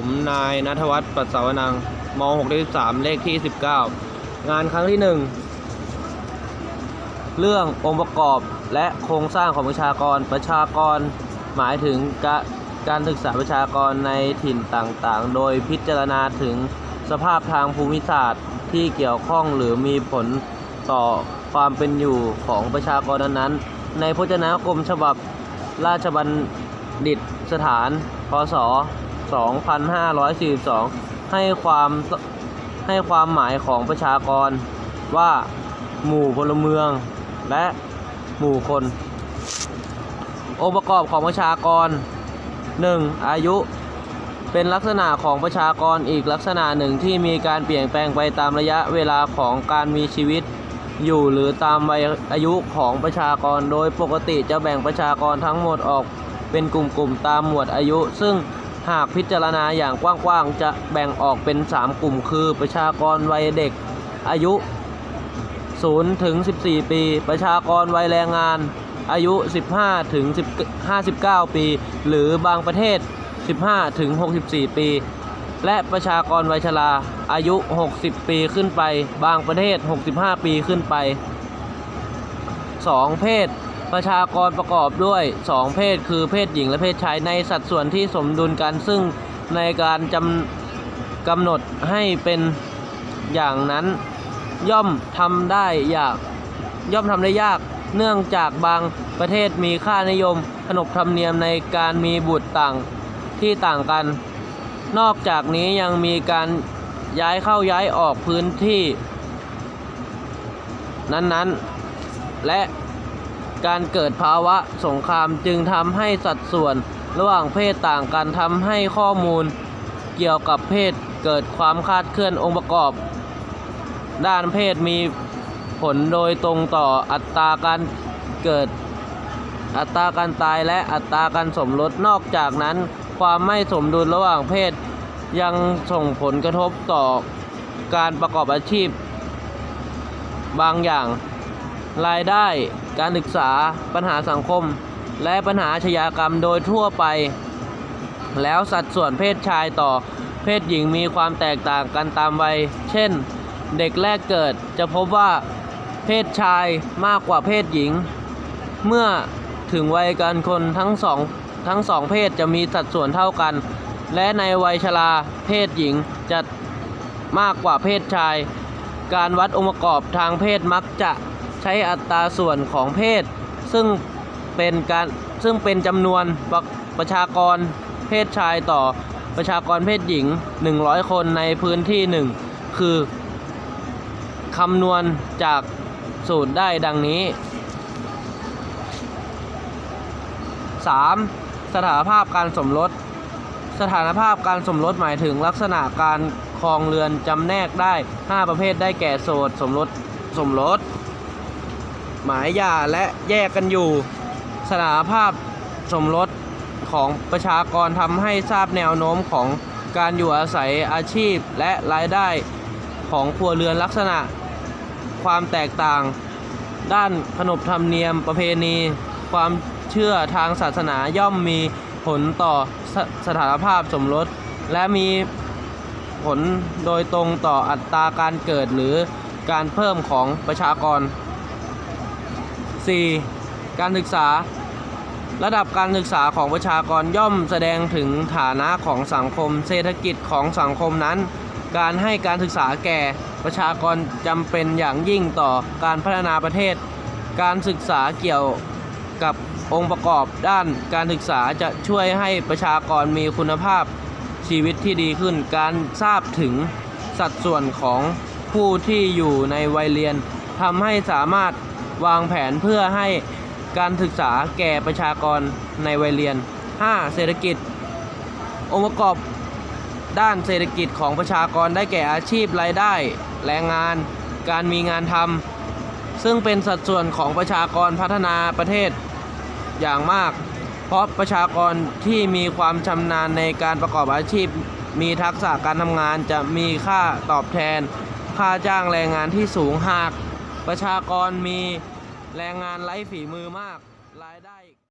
ผมนายนัทวัฒน์ปัสสาวนังม6ได้13 เลขที่ 19 งานครั้งที่ 1 เรื่ององค์ประกอบและโครงสร้างของประชากรประชากรหมายถึงกการศึกษาประชากรในถิ่นต่างๆ โดยพิจารณาถึงสภาพทางภูมิศาสตร์ที่เกี่ยวข้องหรือมีผลต่อความเป็นอยู่ของประชากรนั้นๆ ในพจนานุกรมฉบับราชบัณฑิตสถาน พศ 2542 ให้ความให้ความหมายของประชากรว่า หมู่พลเมือง และหมู่คน องค์ประกอบของประชากร 1. อายุ เป็นลักษณะของประชากรอีกลักษณะหนึ่งที่มีการเปลี่ยนแปลงไปตามระยะเวลาของการมีชีวิตอยู่หรือตามวัยอายุของประชากร โดยปกติจะแบ่งประชากรทั้งหมดออกเป็นกลุ่มๆตามหมวดอายุ ซึ่ง หากพิจารณาอย่างกว้างๆ จะแบ่งออกเป็น 3 กลุ่มคือประชากรวัยเด็กอายุ 0 ถึง 14 ปี ประชากรวัยแรงงาน อายุ 15 ถึง 59 ปี หรือบางประเทศ 15 ถึง 64 ปี และประชากรวัยชรา อายุ 60 ปีขึ้นไป บางประเทศ 65 ปีขึ้นไป 2. เพศ ประชากรประกอบด้วย 2 เพศคือเพศหญิงและเพศชายในสัดส่วนที่สมดุลกันซึ่งในการจำกำหนดให้เป็นอย่างนั้นย่อมทำได้ยากย่อมทำได้ยาก เนื่องจากบางประเทศมีค่านิยมขนบธรรมเนียมในการมีบุตรต่างที่ต่างกัน นอกจากนี้ยังมีการย้ายเข้าย้ายออกพื้นที่ นั้นๆ และ การเกิดภาวะสงครามจึงทำให้สัดส่วนระหว่างเพศต่างกันทำให้ข้อมูลเกี่ยวกับเพศเกิดความคลาดเคลื่อนองค์ประกอบ ด้านเพศมีผลโดยตรงต่ออัตราการเกิดอัตราการตายและอัตราการสมรสนอกจากนั้น ความไม่สมดุลระหว่างเพศ ยังส่งผลกระทบต่อการประกอบอาชีพ บางอย่าง รายได้ การศึกษา ปัญหาสังคม และปัญหาอาชญากรรมโดยทั่วไป แล้วสัดส่วนเพศชายต่อเพศหญิงมีความแตกต่างกันตามวัย เช่น เด็กแรกเกิดจะพบว่าเพศชายมากกว่าเพศหญิง เมื่อถึงวัยการคนทั้งสองทั้งสองเพศจะมีสัดส่วนเท่ากัน และในวัยชราเพศหญิงจะมากกว่าเพศชาย การวัดองค์ประกอบทางเพศมักจะ ใช้อัตราส่วนของเพศ ซึ่งเป็นการซึ่งเป็นจำนวนประประชากรเพศชายต่อประชากรเพศหญิง 100 คนในพื้นที่หนึ่งคือคำนวณจากสูตรได้ดังนี้ 3. สถานภาพการสมรส สถานภาพการสมรสหมายถึงลักษณะการครองเรือนจำแนกได้ 5 ประเภทได้แก่โสด สมรส สมรส หมายหย่าและแยกกันอยู่ สถานภาพสมรสของประชากรทำให้ทราบแนวโน้มของการอยู่อาศัยอาชีพและรายได้ของครัวเรือนลักษณะ ความแตกต่าง ด้านขนบธรรมเนียมประเพณี ความเชื่อทางศาสนาย่อมมีผลต่อสสถานภาพสมรส และมีผลโดยตรงต่ออัตราการเกิดหรือการเพิ่มของประชากร 4. การศึกษา ระดับการศึกษาของประชากรย่อมแสดงถึงฐานะของสังคม เศรษฐกิจของสังคมนั้น การให้การศึกษาแก่ประชากรจำเป็นอย่างยิ่งต่อการพัฒนาประเทศ การศึกษาเกี่ยวกับองค์ประกอบด้านการศึกษาจะช่วยให้ประชากรมีคุณภาพชีวิตที่ดีขึ้น การทราบถึงสัดส่วนของผู้ที่อยู่ในวัยเรียนทำให้สามารถ วางแผนเพื่อให้การศึกษาแก่ประชากรในวัยเรียน 5. เศรษฐกิจ องค์ประกอบด้านเศรษฐกิจของประชากรได้แก่อาชีพรายได้ แรงงาน การมีงานทำซึ่งเป็นสัดส่วนของประชากรพัฒนาประเทศอย่างมาก เพราะประชากรที่มีความชำนาญในการประกอบอาชีพ มีทักษะการทำงานจะมีค่าตอบแทน ค่าจ้างแรงงานที่สูงหาก ประชากรมีแรงงานไร้ฝีมือมาก รายได้